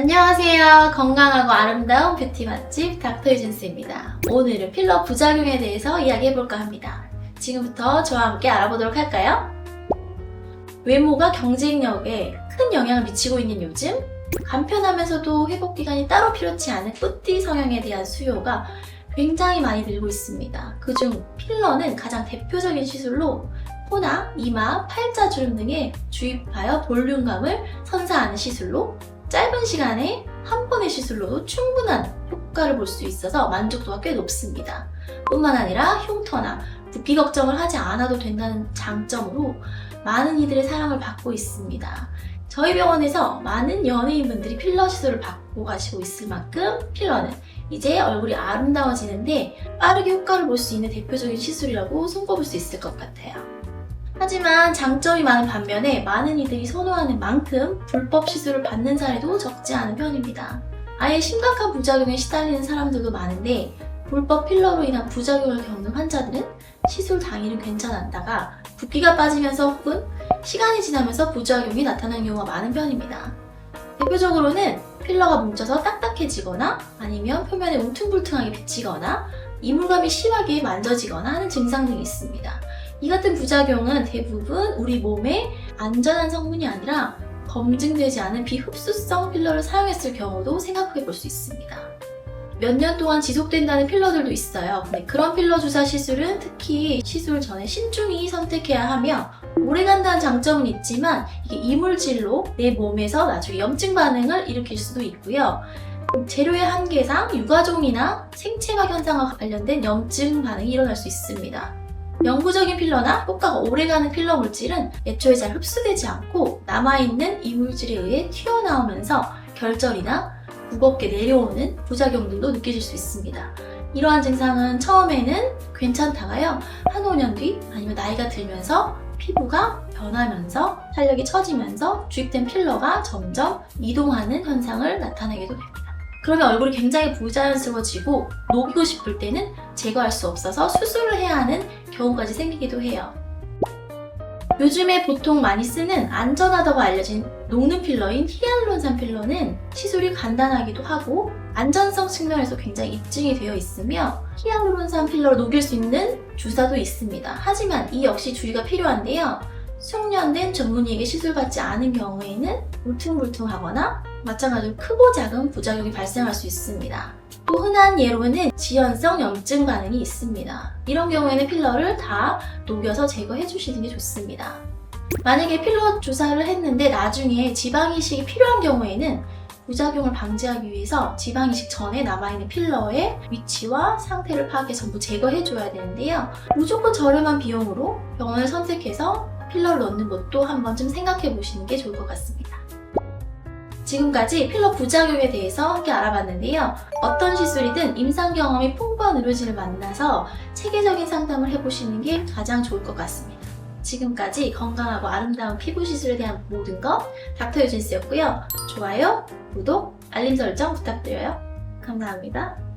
안녕하세요. 건강하고 아름다운 뷰티 맛집 닥터 유진스입니다. 오늘은 필러 부작용에 대해서 이야기해볼까 합니다. 지금부터 저와 함께 알아보도록 할까요? 외모가 경쟁력에 큰 영향을 미치고 있는 요즘 간편하면서도 회복 기간이 따로 필요치 않은 뿌띠 성형에 대한 수요가 굉장히 많이 늘고 있습니다. 그중 필러는 가장 대표적인 시술로 코나 이마, 팔자 주름 등에 주입하여 볼륨감을 선사하는 시술로 짧은 시간에 한 번의 시술로도 충분한 효과를 볼 수 있어서 만족도가 꽤 높습니다. 뿐만 아니라 흉터나 부피 걱정을 하지 않아도 된다는 장점으로 많은 이들의 사랑을 받고 있습니다. 저희 병원에서 많은 연예인분들이 필러 시술을 받고 가시고 있을 만큼 필러는 이제 얼굴이 아름다워지는데 빠르게 효과를 볼 수 있는 대표적인 시술이라고 손꼽을 수 있을 것 같아요. 하지만 장점이 많은 반면에 많은 이들이 선호하는 만큼 불법 시술을 받는 사례도 적지 않은 편입니다. 아예 심각한 부작용에 시달리는 사람들도 많은데 불법 필러로 인한 부작용을 겪는 환자들은 시술 당일은 괜찮았다가 붓기가 빠지면서 혹은 시간이 지나면서 부작용이 나타나는 경우가 많은 편입니다. 대표적으로는 필러가 뭉쳐서 딱딱해지거나 아니면 표면에 울퉁불퉁하게 비치거나 이물감이 심하게 만져지거나 하는 증상 등이 있습니다. 이 같은 부작용은 대부분 우리 몸에 안전한 성분이 아니라 검증되지 않은 비흡수성 필러를 사용했을 경우도 생각해 볼 수 있습니다. 몇 년 동안 지속된다는 필러들도 있어요. 근데 그런 필러 주사 시술은 특히 시술 전에 신중히 선택해야 하며 오래 간다는 장점은 있지만 이게 이물질로 내 몸에서 나중에 염증 반응을 일으킬 수도 있고요. 재료의 한계상 유가종이나 생체막 현상과 관련된 염증 반응이 일어날 수 있습니다. 영구적인 필러나 효과가 오래가는 필러 물질은 애초에 잘 흡수되지 않고 남아있는 이물질에 의해 튀어나오면서 결절이나 무겁게 내려오는 부작용들도 느껴질 수 있습니다. 이러한 증상은 처음에는 괜찮다가요, 한 5년 뒤 아니면 나이가 들면서 피부가 변하면서 탄력이 처지면서 주입된 필러가 점점 이동하는 현상을 나타내게도 됩니다. 그러면 얼굴이 굉장히 부자연스러워지고 녹이고 싶을 때는 제거할 수 없어서 수술을 해야 하는 경우까지 생기기도 해요. 요즘에 보통 많이 쓰는 안전하다고 알려진 녹는 필러인 히알루론산 필러는 시술이 간단하기도 하고 안전성 측면에서 굉장히 입증이 되어 있으며 히알루론산 필러를 녹일 수 있는 주사도 있습니다. 하지만 이 역시 주의가 필요한데요. 숙련된 전문의에게 시술받지 않은 경우에는 울퉁불퉁하거나 마찬가지로 크고 작은 부작용이 발생할 수 있습니다. 또 흔한 예로는 지연성 염증 반응이 있습니다. 이런 경우에는 필러를 다 녹여서 제거해 주시는 게 좋습니다. 만약에 필러 주사를 했는데 나중에 지방이식이 필요한 경우에는 부작용을 방지하기 위해서 지방이식 전에 남아있는 필러의 위치와 상태를 파악해 전부 제거해 줘야 되는데요. 무조건 저렴한 비용으로 병원을 선택해서 필러를 넣는 것도 한 번쯤 생각해 보시는 게 좋을 것 같습니다. 지금까지 필러 부작용에 대해서 함께 알아봤는데요. 어떤 시술이든 임상 경험이 풍부한 의료진을 만나서 체계적인 상담을 해보시는 게 가장 좋을 것 같습니다. 지금까지 건강하고 아름다운 피부 시술에 대한 모든 것 닥터 유진스였고요. 좋아요, 구독, 알림 설정 부탁드려요. 감사합니다.